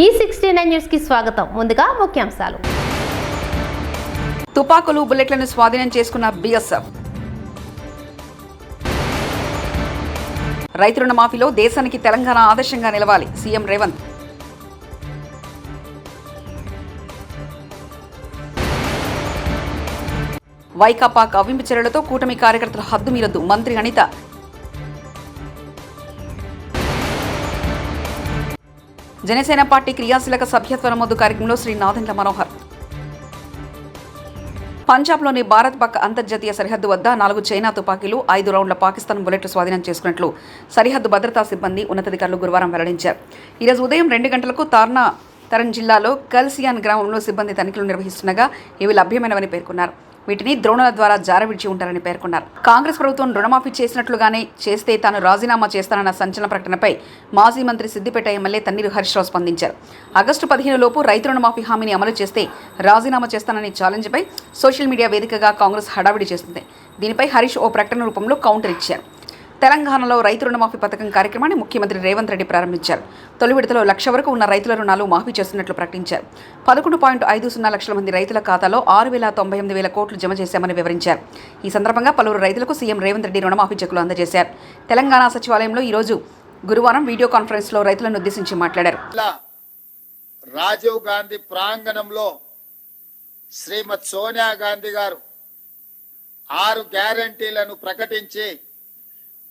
ఈ sixty nine న్యూస్కి స్వాగతం. ముందుగా ముఖ్యాంశాలు. తుపాకులు బుల్లెట్లను స్వాధీనం చేసుకున్న బీఎస్ఎఫ్. రైతు రుణమాఫీలో దేశానికి తెలంగాణ ఆదర్శంగా నిలవాలి సీఎం రేవంత్. వైకాపా కవ్వింపు చర్యలతో కూటమి కార్యకర్తల హద్దు మీరొద్దు. మంత్రి అనిత జనసేన పార్టీ క్రియాశీలక సభ్యత్వ నమోదు కార్యక్రమంలో శ్రీ నాదెండ్ల మనోహర్. పంజాబ్లోని భారత్ పక్క అంతర్జాతీయ సరిహద్దు వద్ద నాలుగు చైనా తుపాకీలు ఐదు రౌండ్ల పాకిస్తాన్ బుల్లెట్లు స్వాధీనం చేసుకున్నట్లు సరిహద్దు భద్రతా సిబ్బంది ఉన్నతాధికారులు గురువారం వెల్లడించారు. ఈరోజు ఉదయం రెండు గంటలకు తార్నా తరణ్ జిల్లాలో కల్సియాన్ గ్రామంలో సిబ్బంది తనిఖీలు నిర్వహిస్తుండగా ఇవి లభ్యమైనవని పేర్కొన్నారు. వీటిని ద్రోణుల ద్వారా జారవిడిచి ఉంటారని పేర్కొన్నారు. కాంగ్రెస్ ప్రభుత్వం రుణమాఫీ చేసినట్లుగానే చేస్తే తాను రాజీనామా చేస్తానన్న సంచలన ప్రకటనపై మాజీ మంత్రి సిద్దిపేట ఎమ్మెల్యే తన్నీరు హరీష్రావు స్పందించారు. ఆగస్టు పదిహేను లోపు రైతు రుణమాఫీ హామీని అమలు చేస్తే రాజీనామా చేస్తానని ఛాలెంజ్పై సోషల్ మీడియా వేదికగా కాంగ్రెస్ హడావిడి చేస్తుంది దీనిపై హరీష్ ఓ ప్రకటన రూపంలో కౌంటర్ ఇచ్చారు. తెలంగాణలో రైతు రుణమాఫీ పథకం కార్యక్రమాన్ని ముఖ్యమంత్రి రేవంత్ రెడ్డి ప్రారంభించారు. తొలి విడతలో లక్ష వరకు ఉన్న రైతుల రుణాలు మాఫీ చేస్తున్నట్లు ప్రకటించారు. పదకొండు పాయింట్ ఐదు సున్నా లక్షల మంది రైతుల ఖాతాలో ఆరు వేల తొంభై ఎనిమిది వేల కోట్లు జమ చేశామని వివరించారు. ఈ సందర్భంగా పలువురు రైతులకు సీఎం రేవంత్ రెడ్డి రుణమాఫీ చెక్కులు అందజేశారు. తెలంగాణ సచివాలయంలో ఈరోజు గురువారం వీడియో కాన్ఫరెన్స్లో రైతులను ఉద్దేశించి మాట్లాడారు. రాజీవ్ గాంధీ ప్రాంగణంలో శ్రీమతి సోనియా గాంధీ గారు ఆరు గ్యారంటీలను ప్రకటించి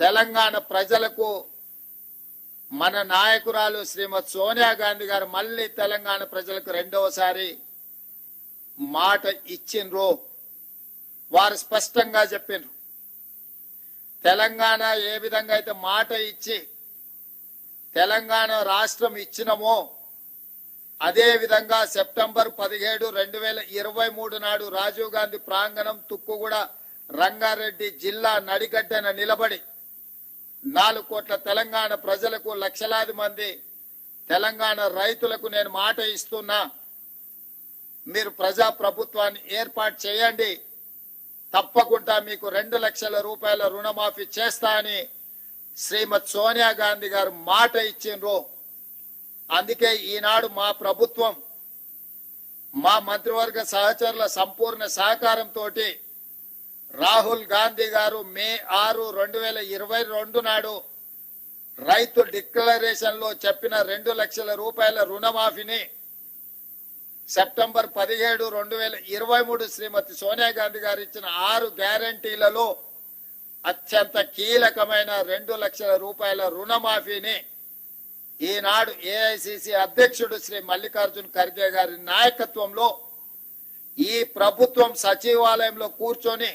తెలంగాణ ప్రజలకు మన నాయకురాలు శ్రీమతి సోనియా గాంధీ గారు మళ్ళీ తెలంగాణ ప్రజలకు రెండవసారి మాట ఇచ్చిండ్రు. వారు స్పష్టంగా చెప్పిండ్రు తెలంగాణ ఏ విధంగా అయితే మాట ఇచ్చి తెలంగాణ రాష్ట్రం ఇచ్చినమో అదే విధంగా సెప్టెంబర్ పదిహేడు రెండు వేల ఇరవై మూడు నాడు రాజీవ్ గాంధీ ప్రాంగణం తుక్కుగూడ రంగారెడ్డి జిల్లా నడిగడ్డన నిలబడి నాలుగు కోట్ల తెలంగాణ ప్రజలకు లక్షలాది మంది తెలంగాణ రైతులకు నేను మాట ఇస్తున్నా. మీరు ప్రజా ప్రభుత్వాన్ని ఏర్పాటు చేయండి. తప్పకుండా మీకు రెండు లక్షల రూపాయల రుణమాఫీ చేస్తా అని శ్రీమతి సోనియా గాంధీ గారు మాట ఇచ్చిండ్రు. అందుకే ఈనాడు మా ప్రభుత్వం మా మంత్రివర్గ సహచరుల సంపూర్ణ సహకారంతో రాహుల్ గాంధీ గారు మే ఆరు రెండు వేల ఇరవై రెండు నాడు రైతు డిక్లరేషన్లో చెప్పిన రెండు లక్షల రూపాయల రుణమాఫీని సెప్టెంబర్ పదిహేడు రెండు వేల ఇరవై మూడు శ్రీమతి సోనియా గాంధీ గారు ఇచ్చిన ఆరు గ్యారంటీలలో అత్యంత కీలకమైన రెండు లక్షల రూపాయల రుణమాఫీని ఈనాడు ఏఐసిసి అధ్యక్షుడు శ్రీ మల్లికార్జున్ ఖర్గే గారి నాయకత్వంలో ఈ ప్రభుత్వం సచివాలయంలో కూర్చొని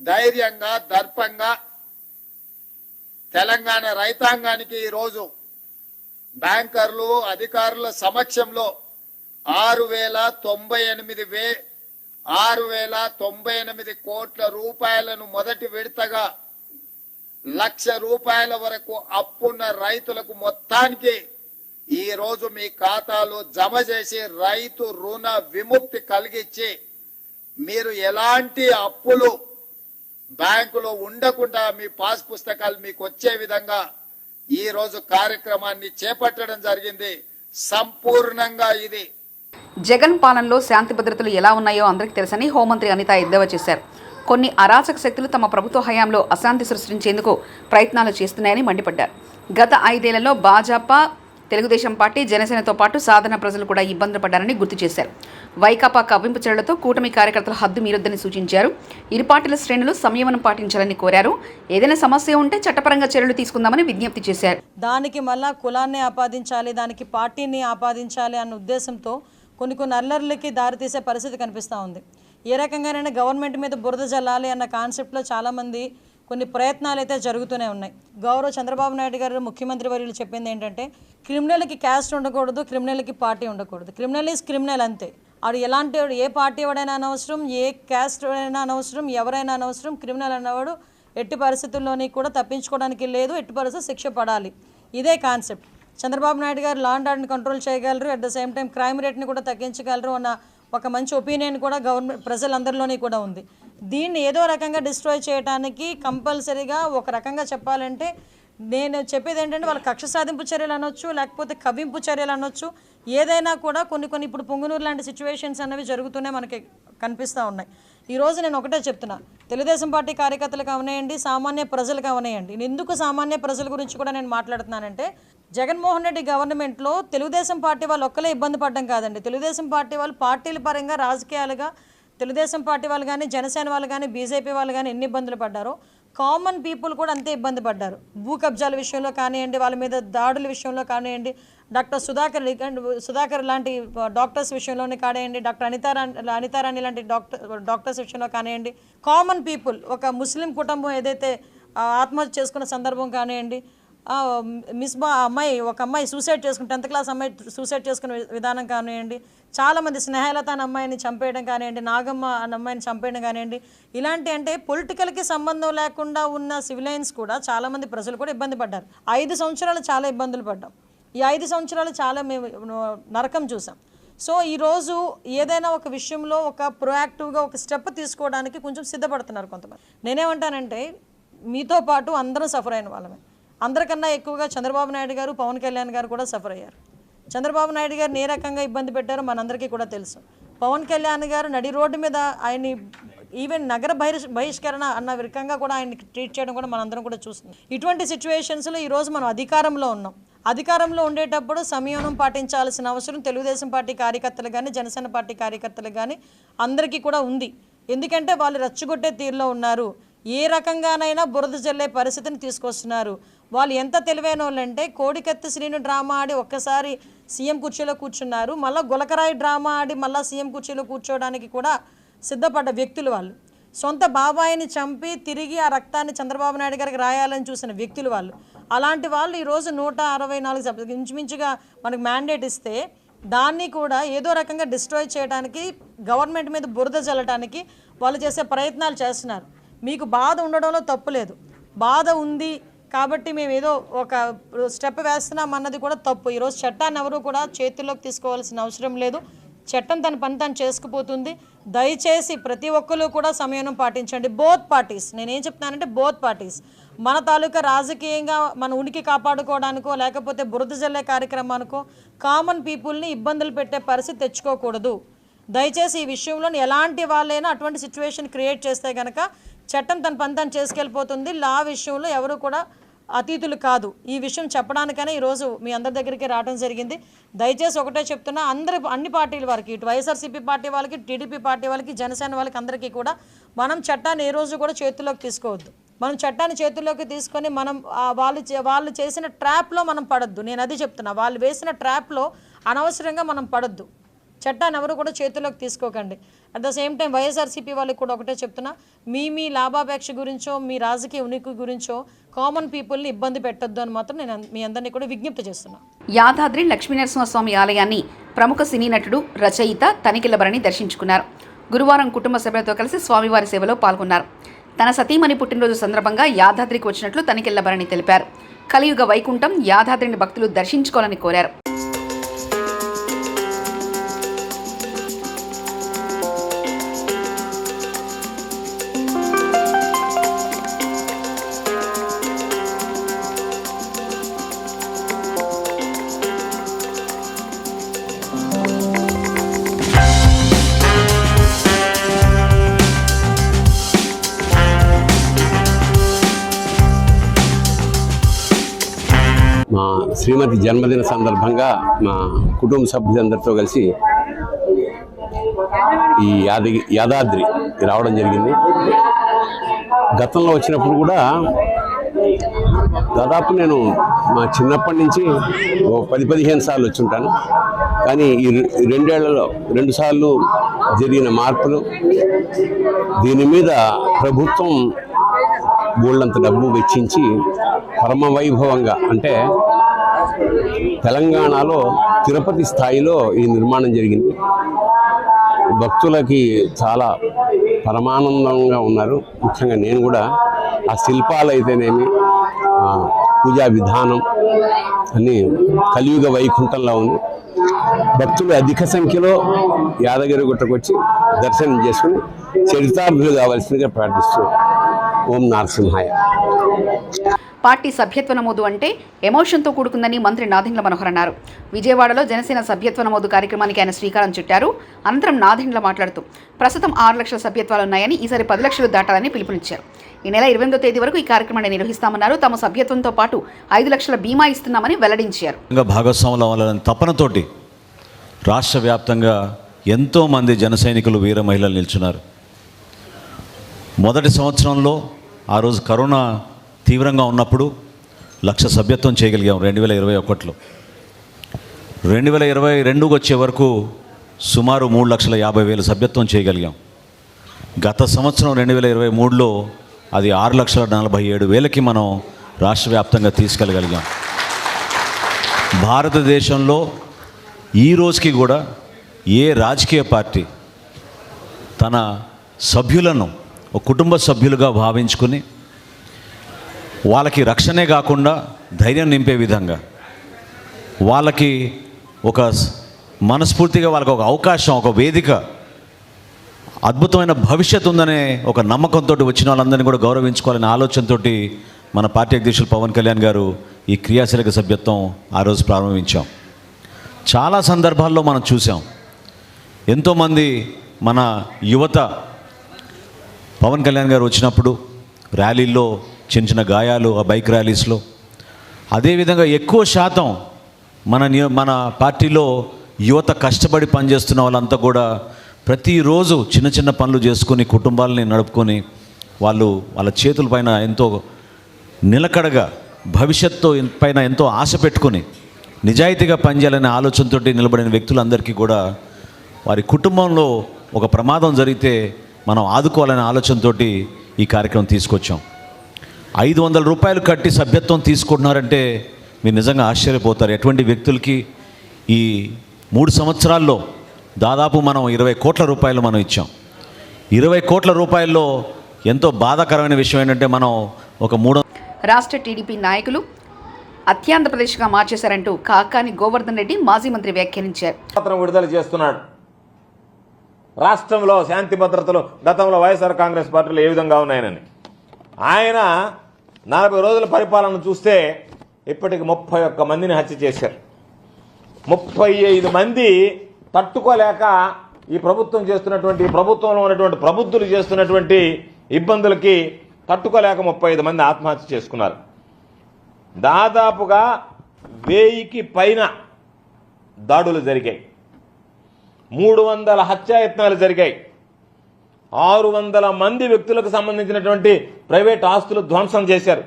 ధైర్యంగా దర్పంగా తెలంగాణ రైతాంగానికి ఈరోజు బ్యాంకర్లు అధికారుల సమక్షంలో ఆరు వేల తొంభై ఎనిమిది వే ఆరు వేల తొంభై ఎనిమిది కోట్ల రూపాయలను మొదటి విడతగా లక్ష రూపాయల వరకు అప్పున్న రైతులకు మొత్తానికి ఈ రోజు మీ ఖాతాలో జమ చేసి రైతు రుణ విముక్తి కలిగించి మీరు ఎలాంటి అప్పులు బ్యాంకులో ఉండకుండా మీ పాస్ పుస్తకాలు మీకు వచ్చే విధంగా ఈ రోజు కార్యక్రమాన్ని చేపట్టడం జరిగింది. సంపూర్ణంగా ఇది. జగన్ పాలనలో శాంతి భద్రతలు ఎలా ఉన్నాయో అందరికీ తెలుసని హోంమంత్రి అనిత ఎద్దేవా చేశారు. కొన్ని అరాచక శక్తులు తమ ప్రభుత్వ హయాంలో అశాంతి సృష్టించేందుకు ప్రయత్నాలు చేస్తున్నాయని మండిపడ్డారు. గత ఐదేళ్ళలో భాజపా తెలుగుదేశం పార్టీ జనసేనతో పాటు సాధారణ ప్రజలు కూడా ఇబ్బందులు పడ్డారని గుర్తు చేశారు. వైకాపా కవ్వింపు చర్యలతో కూటమి కార్యకర్తల హద్దు మీరొద్దని సూచించారు. ఇరు పార్టీల శ్రేణులు సంయమనం పాటించాలని కోరారు. ఏదైనా సమస్య ఉంటే చట్టపరంగా చర్యలు తీసుకుందామని విజ్ఞప్తి చేశారు. దానికి మళ్ళా కులాన్ని ఆపాదించాలి దానికి పార్టీని ఆపాదించాలి అన్న ఉద్దేశంతో కొన్ని కొన్ని అల్లర్లకి దారితీసే పరిస్థితి కనిపిస్తూ ఉంది. ఏ రకంగానైనా గవర్నమెంట్ మీద బురద జల్లాలి అన్న కాన్సెప్ట్లో చాలామంది కొన్ని ప్రయత్నాలు అయితే జరుగుతూనే ఉన్నాయి. గౌరవ చంద్రబాబు నాయుడు గారు ముఖ్యమంత్రి వర్యులు చెప్పింది ఏంటంటే క్రిమినల్కి క్యాస్ట్ ఉండకూడదు క్రిమినల్కి పార్టీ ఉండకూడదు. క్రిమినల్ ఈజ్ క్రిమినల్ అంతే. ఆడు ఎలాంటి వాడు ఏ పార్టీ వాడైనా అనవసరం ఏ క్యాస్ట్ అయినా అనవసరం ఎవరైనా అనవసరం క్రిమినల్ అన్నవాడు ఎట్టి పరిస్థితుల్లోని కూడా తప్పించుకోవడానికి లేదు ఎట్టి పరిస్థితి శిక్ష పడాలి. ఇదే concept. Chandrababu Naidu garu law and ఆర్డర్ని కంట్రోల్ చేయగలరు at the same time crime రేట్ని కూడా తగ్గించగలరు అన్న ఒక మంచి ఒపీనియన్ కూడా గవర్నమెంట్ ప్రజలందరిలోని కూడా ఉంది. దీన్ని ఏదో రకంగా డిస్ట్రాయ్ చేయడానికి కంపల్సరీగా ఒక రకంగా చెప్పాలంటే నేను చెప్పేది ఏంటంటే వాళ్ళ కక్ష సాధింపు చర్యలు అనొచ్చు లేకపోతే కవ్వింపు చర్యలు అనొచ్చు. ఏదైనా కూడా కొన్ని కొన్ని ఇప్పుడు పొంగునూరు లాంటి సిచ్యువేషన్స్ అనేవి జరుగుతూనే మనకి కనిపిస్తూ ఉన్నాయి. ఈ రోజు నేను ఒకటే చెప్తున్నా. తెలుగుదేశం పార్టీ కార్యకర్తలకు అవనేయండి సామాన్య ప్రజలకు అవనేయండి. నేను ఎందుకు సామాన్య ప్రజల గురించి కూడా నేను మాట్లాడుతున్నానంటే జగన్మోహన్ రెడ్డి గవర్నమెంట్లో తెలుగుదేశం పార్టీ వాళ్ళు ఒక్కలే ఇబ్బంది పడడం కాదండి. తెలుగుదేశం పార్టీ వాళ్ళు పార్టీల పరంగా రాజకీయాలుగా తెలుగుదేశం పార్టీ వాళ్ళు కానీ జనసేన వాళ్ళు కానీ బీజేపీ వాళ్ళు కానీ ఎన్ని ఇబ్బందులు పడ్డారో కామన్ పీపుల్ కూడా అంతే ఇబ్బంది పడ్డారు. భూ కబ్జాల విషయంలో కానివ్వండి వాళ్ళ మీద దాడుల విషయంలో కానివ్వండి డాక్టర్ సుధాకర్ సుధాకర్ లాంటి డాక్టర్స్ విషయంలోనే కానివ్వండి డాక్టర్ అనితారా అనితారాణి లాంటి డాక్టర్ డాక్టర్స్ విషయంలో కానివ్వండి కామన్ పీపుల్ ఒక ముస్లిం కుటుంబం ఏదైతే ఆత్మహత్య చేసుకున్న సందర్భం కానివ్వండి మిస్బా ఆ అమ్మాయి ఒక అమ్మాయి సూసైడ్ చేసుకుని టెన్త్ క్లాస్ అమ్మాయి సూసైడ్ చేసుకునే విధానం కానివ్వండి చాలామంది స్నేహలత అనే అమ్మాయిని చంపేయడం కానివ్వండి నాగమ్మ అనే అమ్మాయిని చంపేయడం కానివ్వండి ఇలాంటి అంటే పొలిటికల్కి సంబంధం లేకుండా ఉన్న సివిలైన్స్ కూడా చాలామంది ప్రజలు కూడా ఇబ్బంది పడ్డారు. ఐదు సంవత్సరాలు చాలా ఇబ్బందులు పడ్డాం. ఈ ఐదు సంవత్సరాలు చాలా మేము నరకం చూసాం. సో ఈరోజు ఏదైనా ఒక విషయంలో ఒక ప్రొయాక్టివ్గా ఒక స్టెప్ తీసుకోవడానికి కొంచెం సిద్ధపడుతున్నారు కొంతమంది. నేనేమంటానంటే మీతో పాటు అందరం సఫర్ అయిన వాళ్ళమే. అందరికన్నా ఎక్కువగా చంద్రబాబు నాయుడు గారు పవన్ కళ్యాణ్ గారు కూడా సఫర్ అయ్యారు. చంద్రబాబు నాయుడు గారిని ఏ రకంగా ఇబ్బంది పెట్టారో మనందరికీ కూడా తెలుసు. పవన్ కళ్యాణ్ గారు నడి రోడ్డు మీద ఆయన్ని ఈవెన్ నగర బహిష్ బహిష్కరణ అన్న రకంగా కూడా ఆయన ట్రీట్ చేయడం కూడా మనందరం కూడా చూస్తుంది ఇటువంటి సిచ్యువేషన్స్లో ఈరోజు మనం అధికారంలో ఉన్నాం. అధికారంలో ఉండేటప్పుడు సంయమనం పాటించాల్సిన అవసరం తెలుగుదేశం పార్టీ కార్యకర్తలు కానీ జనసేన పార్టీ కార్యకర్తలు కానీ అందరికీ కూడా ఉంది. ఎందుకంటే వాళ్ళు రచ్చగొట్టే తీరులో ఉన్నారు. ఏ రకంగానైనా బురద జల్లే పరిస్థితిని తీసుకొస్తున్నారు. వాళ్ళు ఎంత తెలివైన వాళ్ళంటే కోడికత్తి శ్రీను డ్రామా ఆడి ఒక్కసారి సీఎం కుర్చీలో కూర్చున్నారు. మళ్ళీ గులకరాయి డ్రామా ఆడి మళ్ళీ సీఎం కుర్చీలో కూర్చోవడానికి కూడా సిద్ధపడ్డ వ్యక్తులు వాళ్ళు. సొంత బాబాయిని చంపి తిరిగి ఆ రక్తాన్ని చంద్రబాబు నాయుడు గారికి రాయాలని చూసిన వ్యక్తులు వాళ్ళు. అలాంటి వాళ్ళు ఈరోజు నూట అరవై నాలుగు సభ్యులు ఇంచుమించుగా మనకు మ్యాండేట్ ఇస్తే దాన్ని కూడా ఏదో రకంగా డిస్ట్రాయ్ చేయడానికి గవర్నమెంట్ మీద బురద జల్లటానికి వాళ్ళు చేసే ప్రయత్నాలు చేస్తున్నారు. మీకు బాధ ఉండడంలో తప్పు లేదు. బాధ ఉంది కాబట్టి మేము ఏదో ఒక స్టెప్ వేస్తున్నాం అన్నది కూడా తప్పు. ఈరోజు చట్టాన్ని ఎవరు కూడా చేతుల్లోకి తీసుకోవాల్సిన అవసరం లేదు. చట్టం తన పని తను చేసుకుపోతుంది. దయచేసి ప్రతి ఒక్కరు కూడా సమయం పాటించండి. బోత్ పార్టీస్ నేనేం చెప్తున్నానంటే బోత్ పార్టీస్ మన తాలూకా రాజకీయంగా మన ఉనికి కాపాడుకోవడానికో లేకపోతే బురద జల్లే కార్యక్రమానికో కామన్ పీపుల్ని ఇబ్బందులు పెట్టే పరిస్థితి తెచ్చుకోకూడదు. దయచేసి ఈ విషయంలో ఎలాంటి వాళ్ళైనా అటువంటి సిచ్యువేషన్ క్రియేట్ చేస్తే కనుక చట్టం తన పని తను చేసుకెళ్ళిపోతుంది. లా విషయంలో ఎవరు కూడా అతీతులు కాదు. ఈ విషయం చెప్పడానికైనా ఈరోజు మీ అందరి దగ్గరికి రావడం జరిగింది. దయచేసి ఒకటే చెప్తున్నా అందరి అన్ని పార్టీల వారికి ఇటు వైఎస్ఆర్సీపీ పార్టీ వాళ్ళకి టీడీపీ పార్టీ వాళ్ళకి జనసేన వాళ్ళకి అందరికీ కూడా మనం చట్టాన్ని ఏ రోజు కూడా చేతుల్లోకి తీసుకోవద్దు. మనం చట్టాన్ని చేతుల్లోకి తీసుకొని మనం వాళ్ళు చే- వాళ్ళు చేసిన ట్రాప్లో మనం పడద్దు. నేను అది చెప్తున్నా వాళ్ళు వేసిన ట్రాప్లో అనవసరంగా మనం పడద్దు. చట్టాన్ని ఎవరు కూడా చేతుల్లోకి తీసుకోకండి. At the same time YSRCP వాళ్ళకి కూడా ఒకటే చెప్తున్నా మీ మీ లాభాపేక్ష గురించో మీ రాజకీయ ఉనికి గురించో కామన్ పీపుల్ని ఇబ్బంది పెట్టొద్దు అని మాత్రం నేను మీ అందరినీ కూడా విజ్ఞప్తి చేస్తున్నాను యాదాద్రి లక్ష్మీనరసింహస్వామి ఆలయాన్ని ప్రముఖ సినీ నటుడు రచయిత తనికెళ్ళ దర్శించుకున్నారు. గురువారం కుటుంబ సభ్యులతో కలిసి స్వామివారి సేవలో పాల్గొన్నారు. తన సతీమణి పుట్టినరోజు సందర్భంగా యాదాద్రికి వచ్చినట్లు తనికెళ్ళ తెలిపారు. కలియుగ వైకుంఠం యాదాద్రిని భక్తులు దర్శించుకోవాలని కోరారు. శ్రీమతి జన్మదిన సందర్భంగా మా కుటుంబ సభ్యులందరితో కలిసి ఈ యాదగి యాదాద్రి రావడం జరిగింది. గతంలో వచ్చినప్పుడు కూడా దాదాపు నేను మా చిన్నప్పటి నుంచి ఓ పది పదిహేను సార్లు వచ్చి ఉంటాను కానీ ఈ రెండేళ్ళలో రెండు సార్లు జరిగిన మార్పులు దీని మీద ప్రభుత్వం గోళ్ళంత డబ్బు వెచ్చించి పరమ వైభవంగా అంటే తెలంగాణలో తిరుపతి స్థాయిలో ఈ నిర్మాణం జరిగింది. భక్తులకి చాలా పరమానందంగా ఉన్నారు. ముఖ్యంగా నేను కూడా ఆ శిల్పాలు అయితేనేమి పూజా విధానం అన్నీ కలియుగ వైకుంఠంలో ఉంది. భక్తులు అధిక సంఖ్యలో యాదగిరి గుట్టకు వచ్చి దర్శనం చేసుకుని చరితార్థులు కావాల్సిందిగా ప్రార్థిస్తూ ఓం నరసింహాయ. పార్టీ సభ్యత్వ నమోదు అంటే ఎమోషన్తో కూడుకుందని మంత్రి నాదెండ్ల మనోహర్ అన్నారు. విజయవాడలో జనసేన సభ్యత్వ నమోదు కార్యక్రమానికి ఆయన శ్రీకారం చుట్టారు. అనంతరం నాదెండ్ల మాట్లాడుతూ ప్రస్తుతం ఆరు లక్షల సభ్యత్వాలు ఉన్నాయని ఈసారి పది లక్షలు దాటాలని పిలుపునిచ్చారు. ఈ నెల ఇరవై ఎనిమిదో తేదీ వరకు ఈ కార్యక్రమాన్ని నిర్వహిస్తామన్నారు. తమ సభ్యత్వంతో పాటు ఐదు లక్షల బీమా ఇస్తున్నామని వెల్లడించారు. భాగస్వాములు అవ్వాలని తపనతోటి రాష్ట్ర వ్యాప్తంగా ఎంతోమంది జన సైనికులు వీర మహిళలు నిల్చున్నారు. మొదటి సంవత్సరంలో ఆ రోజు కరోనా తీవ్రంగా ఉన్నప్పుడు లక్ష సభ్యత్వం చేయగలిగాం రెండు వేల ఇరవై ఒకటిలో. రెండు వేల ఇరవై రెండుకి వచ్చే వరకు సుమారు మూడు లక్షల యాభై వేల సభ్యత్వం చేయగలిగాం. గత సంవత్సరం రెండు వేల ఇరవై మూడులో అది ఆరు లక్షల నలభై ఏడు వేలకి మనం రాష్ట్ర వ్యాప్తంగా తీసుకెళ్ళగలిగాం. భారతదేశంలో ఈ రోజుకి కూడా ఏ రాజకీయ పార్టీ తన సభ్యులను ఒక కుటుంబ సభ్యులుగా భావించుకుని వాళ్ళకి రక్షణే కాకుండా ధైర్యం నింపే విధంగా. వాళ్ళకి ఒక మనస్ఫూర్తిగా వాళ్ళకి ఒక అవకాశం ఒక వేదిక అద్భుతమైన భవిష్యత్తు ఉందనే ఒక నమ్మకంతో వచ్చిన వాళ్ళందరినీ కూడా గౌరవించుకోవాలనే ఆలోచనతో మన పార్టీ అధ్యక్షులు పవన్ కళ్యాణ్ గారు ఈ క్రియాశీలక సభ్యత్వం ఆ రోజు ప్రారంభించాం. చాలా సందర్భాల్లో మనం చూసాం. ఎంతోమంది మన యువత పవన్ కళ్యాణ్ గారు వచ్చినప్పుడు ర్యాలీల్లో చిన్న చిన్న గాయాలు ఆ బైక్ ర్యాలీస్లో. అదేవిధంగా ఎక్కువ శాతం మన మన పార్టీలో యువత కష్టపడి పనిచేస్తున్న వాళ్ళంతా కూడా ప్రతిరోజు చిన్న చిన్న పనులు చేసుకొని కుటుంబాలని నడుపుకొని వాళ్ళు వాళ్ళ చేతుల పైన ఎంతో నిలకడగా భవిష్యత్తు పైన ఎంతో ఆశ పెట్టుకొని నిజాయితీగా పనిచేయాలనే ఆలోచనతో నిలబడిన వ్యక్తులందరికీ కూడా వారి కుటుంబంలో ఒక ప్రమాదం జరిగితే మనం ఆదుకోవాలనే ఆలోచనతో ఈ కార్యక్రమం తీసుకొచ్చాం. ఐదు వందల రూపాయలు కట్టి సభ్యత్వం తీసుకుంటున్నారంటే మీరు నిజంగా ఆశ్చర్యపోతారు. ఎటువంటి వ్యక్తులకి ఈ మూడు సంవత్సరాల్లో దాదాపు మనం ఇరవై కోట్ల రూపాయలు మనం ఇచ్చాం. ఇరవై కోట్ల రూపాయల్లో ఎంతో బాధాకరమైన విషయం ఏంటంటే మనం ఒక మూడు రాష్ట్ర టీడీపీ నాయకులు అత్యాంధ్రప్రదేశ్గా మార్చేశారంటూ కాకాని గోవర్ధన్ రెడ్డి మాజీ మంత్రి వ్యాఖ్యానించారు. పత్రం విడుదల చేస్తున్నాడు. రాష్ట్రంలో శాంతి భద్రతలు గతంలో వైఎస్ఆర్ కాంగ్రెస్ పార్టీలు ఏ విధంగా ఉన్నాయనని. ఆయన నలభై రోజుల పరిపాలన చూస్తే ఇప్పటికి ముప్పై ఒక్క మందిని హత్య చేశారు. ముప్పై ఐదు మంది తట్టుకోలేక ఈ ప్రభుత్వం చేస్తున్నటువంటి ప్రభుత్వంలో ఉన్నటువంటి ప్రబుద్ధులు చేస్తున్నటువంటి ఇబ్బందులకి తట్టుకోలేక ముప్పై ఐదు మంది ఆత్మహత్య చేసుకున్నారు. దాదాపుగా వెయ్యికి పైన దాడులు జరిగాయి. మూడు వందల హత్యాయత్నాలు జరిగాయి. ఆరు వందల మంది వ్యక్తులకు సంబంధించినటువంటి ప్రైవేట్ ఆస్తులు ధ్వంసం చేశారు.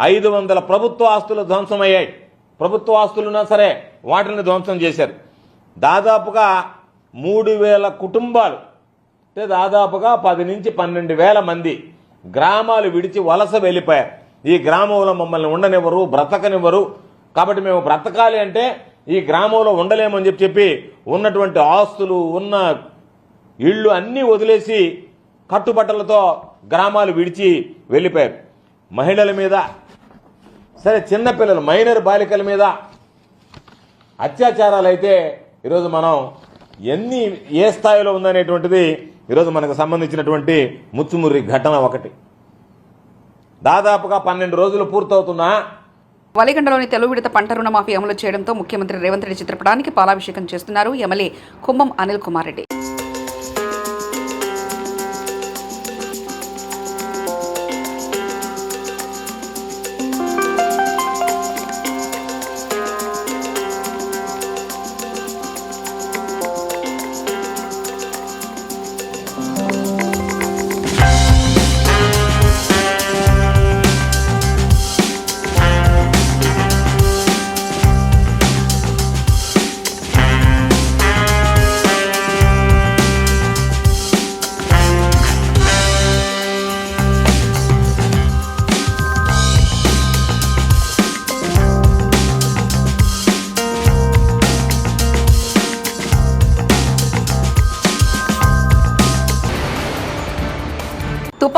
ఐదు వందల ప్రభుత్వ ఆస్తులు ధ్వంసమయ్యాయి. ప్రభుత్వ ఆస్తులున్నా సరే వాటిని ధ్వంసం చేశారు. దాదాపుగా మూడు వేల కుటుంబాలు అంటే దాదాపుగా పది నుంచి పన్నెండు వేల మంది గ్రామాలు విడిచి వలస వెళ్ళిపోయారు. ఈ గ్రామంలో మమ్మల్ని ఉండనివ్వరు బ్రతకనివ్వరు. కాబట్టి మేము బ్రతకాలి అంటే ఈ గ్రామంలో ఉండలేమని చెప్పి చెప్పి ఉన్నటువంటి ఆస్తులు ఉన్న ఇళ్ళు అన్నీ వదిలేసి కట్టుబట్టలతో గ్రామాలు విడిచి వెళ్ళిపోయారు. మహిళల మీద సరే చిన్నపిల్లలు మైనర్ బాలికల మీద అత్యాచారాలు అయితే ఈరోజు మనం ఎన్ని ఏ స్థాయిలో ఉందనేటువంటిది ఈరోజు మనకు సంబంధించినటువంటి ముచ్చుముర్రి ఘటన ఒకటి. దాదాపుగా పన్నెండు రోజులు పూర్తవుతున్నా వలిగండలోని తెలుగు విడత పంట రుణమాఫీ అమలు చేయడంతో ముఖ్యమంత్రి రేవంత్ రెడ్డి చిత్రపటానికి పాలాభిషేకం చేస్తున్నారు ఎమ్మెల్యే కుంభం అనిల్ కుమార్ రెడ్డి.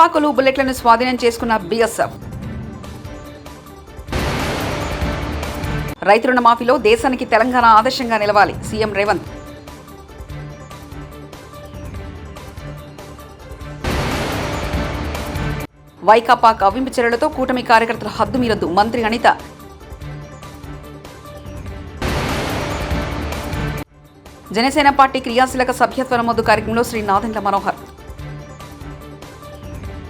తుపాకులు బుల్లెట్లను స్వాధీనం చేసుకున్న బీఎస్ఎఫ్. రైతు రుణమాఫీలో దేశానికి తెలంగాణ ఆదర్శంగా నిలవాలి సీఎం రేవంత్. వైకాపా కవ్వింపు చర్యలతో కూటమి కార్యకర్తలు హద్దు మీరద్దు మంత్రి అనిత. జనసేన పార్టీ క్రియాశీలక సభ్యత్వ నమోదు కార్యక్రమంలో శ్రీ నాదెండ్ల మనోహర్.